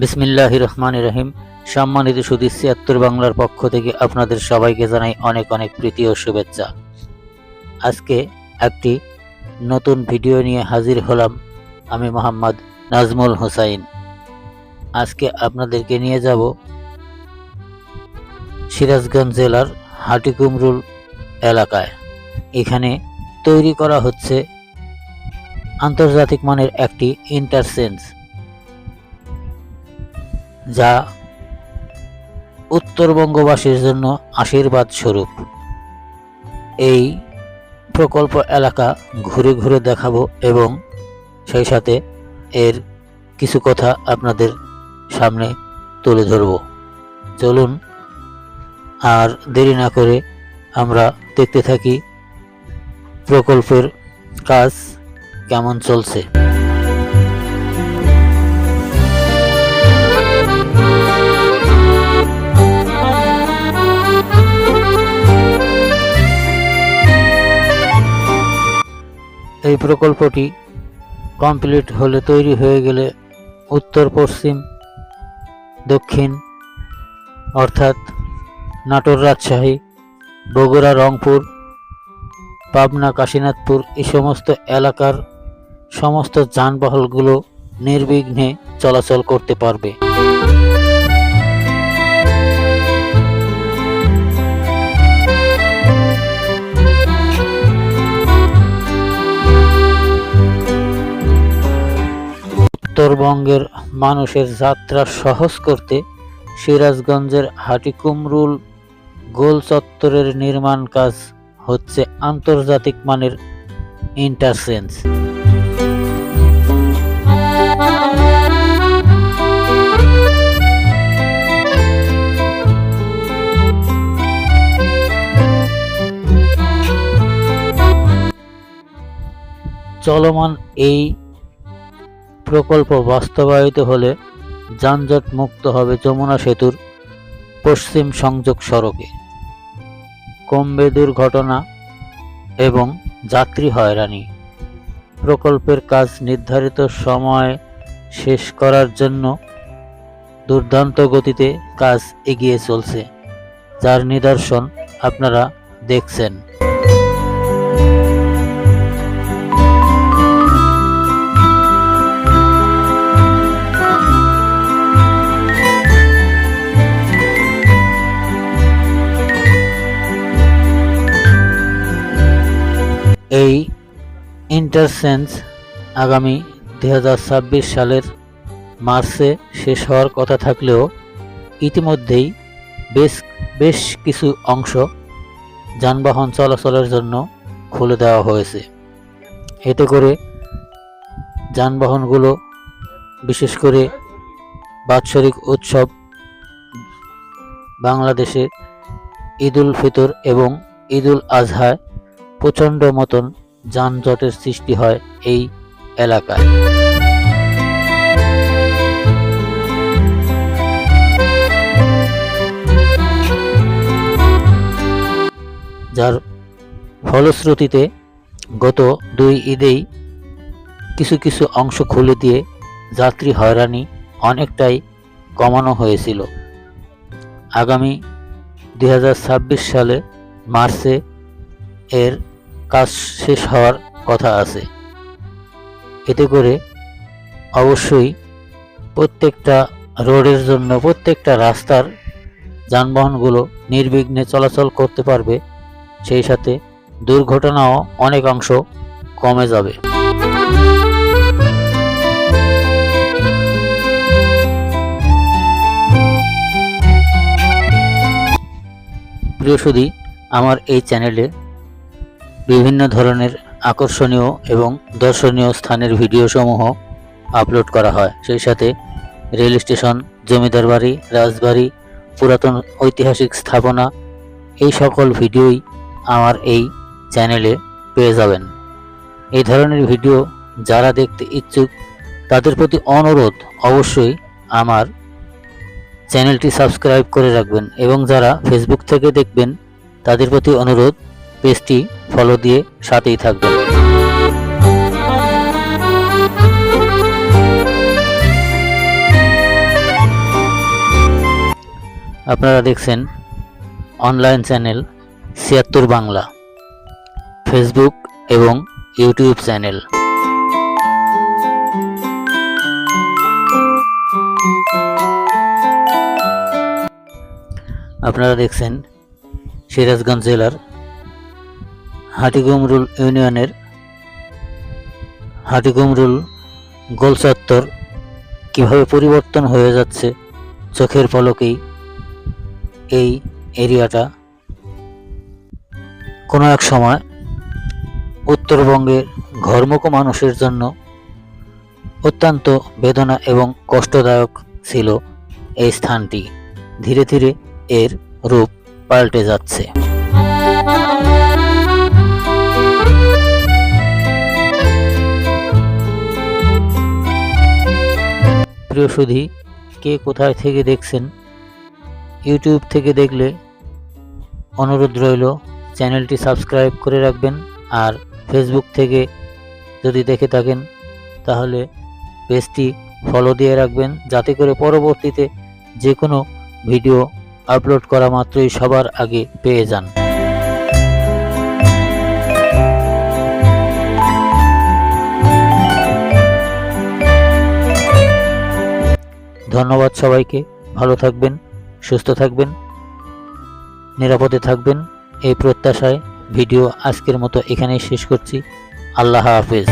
বিসমিল্লাহ রহমান রহিম। সম্মানিত সুদী ছিয়াত্তর বাংলার পক্ষ থেকে আপনাদের সবাইকে জানাই অনেক অনেক প্রীতি ও শুভেচ্ছা। আজকে একটি নতুন ভিডিও নিয়ে হাজির হলাম আমি মোহাম্মদ নাজমুল হোসাইন। আজকে আপনাদেরকে নিয়ে যাব সিরাজগঞ্জ জেলার হাটিকুমরুল এলাকায়। এখানে তৈরি করা হচ্ছে আন্তর্জাতিক মানের একটি ইন্টারসেন্স যা উত্তরবঙ্গবাসীর জন্য আশীর্বাদ স্বরূপ এই প্রকল্প এলাকা ঘুরে ঘুরে দেখাবো এবং সেই সাথে এর কিছু কথা আপনাদের সামনে তুলে ধরব। চলুন, আর দেরি না করে আমরা দেখতে থাকি প্রকল্পের কাজ কেমন চলছে। এই প্রকল্পটি কমপ্লিট হলে তৈরি হয়ে গেলে উত্তর, পশ্চিম, দক্ষিণ অর্থাৎ নাটোর রাজশাহী, বগুড়া, রংপুর, পাবনা, কাশীনাথপুর এই সমস্ত এলাকার সমস্ত যানবাহনগুলো নির্বিঘ্নে চলাচল করতে পারবে। উত্তরবঙ্গের মানুষের যাত্রা সহজ করতে সিরাজগঞ্জের হাটিকুমরুল গোল চত্বরের নির্মাণ কাজ হচ্ছে আন্তর্জাতিক মানের ইন্টারসেন্স চলমান এই প্রকল্প বাস্তবায়িত হলে যানজট মুক্ত হবে যমুনা সেতুর পশ্চিম সংযোগ সড়কে। কমবে দুর্ঘটনা এবং যাত্রী হয়রানি। প্রকল্পের কাজ নির্ধারিত সময় শেষ করার জন্য দুর্দান্ত গতিতে কাজ এগিয়ে চলছে। যার নিদর্শন আপনারা দেখছেন। এই ইন্টারসেন্স আগামী দু হাজার ছাব্বিশ সালের মার্চে শেষ হওয়ার কথা থাকলেও ইতিমধ্যেই বেশ বেশ কিছু অংশ যানবাহন চলাচলের জন্য খুলে দেওয়া হয়েছে। এতে করে যানবাহনগুলো, বিশেষ করে বাৎসরিক উৎসব, বাংলাদেশে ঈদুল ফিতর এবং ঈদুল আজহায় প্রচণ্ড মতন যানজটের সৃষ্টি হয় এই এলাকায়। যার ফলশ্রুতিতে গত দুই ঈদেই কিছু কিছু অংশ খুলে দিয়ে যাত্রী হয়রানি অনেকটাই কমানো হয়েছিল। আগামী দু হাজার ছাব্বিশ সালে মার্চে এর কাজ শেষ হওয়ার কথা আছে। এতে করে অবশ্যই প্রত্যেকটা রোডের জন্য, প্রত্যেকটা রাস্তার যানবাহনগুলো নির্বিঘ্নে চলাচল করতে পারবে, সেই সাথে দুর্ঘটনাও অনেক অংশ কমে যাবে। প্রিয় সুধী, আমার এই চ্যানেলে বিভিন্ন ধরনের আকর্ষণীয় এবং দর্শনীয় স্থানের ভিডিওসমূহ আপলোড করা হয়। সেই সাথে রেল স্টেশন, জমিদার বাড়ি, রাজবাড়ি, পুরাতন ঐতিহাসিক স্থাপনা, এই সকল ভিডিওই আমার এই চ্যানেলে পেয়ে যাবেন। এই ধরনের ভিডিও যারা দেখতে ইচ্ছুক, তাদের প্রতি অনুরোধ অবশ্যই আমার চ্যানেলটি সাবস্ক্রাইব করে রাখবেন এবং যারা ফেসবুক থেকে দেখবেন, তাদের প্রতি অনুরোধ, পেজটি ফলো দিয়ে সাথেই থাকবেন। আপনারা দেখছেন অনলাইন চ্যানেল ছিয়াত্তর বাংলা, ফেসবুক এবং ইউটিউব চ্যানেল। আপনারা দেখছেন সিরাজগঞ্জ জেলার হাটিগুমরুল ইউনিয়নের হাটিগুমরুল গোল চত্বর কীভাবে পরিবর্তন হয়ে যাচ্ছে চোখের পলকেই এই এরিয়াটা। কোনো এক সময় উত্তরবঙ্গের ঘরমুখ মানুষের জন্য অত্যন্ত বেদনা এবং কষ্টদায়ক ছিল এই স্থানটি। ধীরে ধীরে এর রূপ পাল্টে যাচ্ছে। প্রিয় সুধী, কে কোথায় থেকে দেখছেন? ইউটিউব থেকে দেখলে অনুরোধ রইল, চ্যানেলটি সাবস্ক্রাইব করে রাখবেন আর ফেসবুক থেকে যদি দেখে থাকেন, তাহলে পেজটি ফলো দিয়ে রাখবেন যাতে করে পরবর্তীতে যে কোনো ভিডিও আপলোড করা মাত্রই সবার আগে পেয়ে যান। ধন্যবাদ সবাইকে। ভালো থাকবেন, সুস্থ থাকবেন, নিরাপদে থাকবেন। এই প্রত্যাশায় ভিডিও আজকের মতো এখানেই শেষ করছি। আল্লাহ হাফেজ।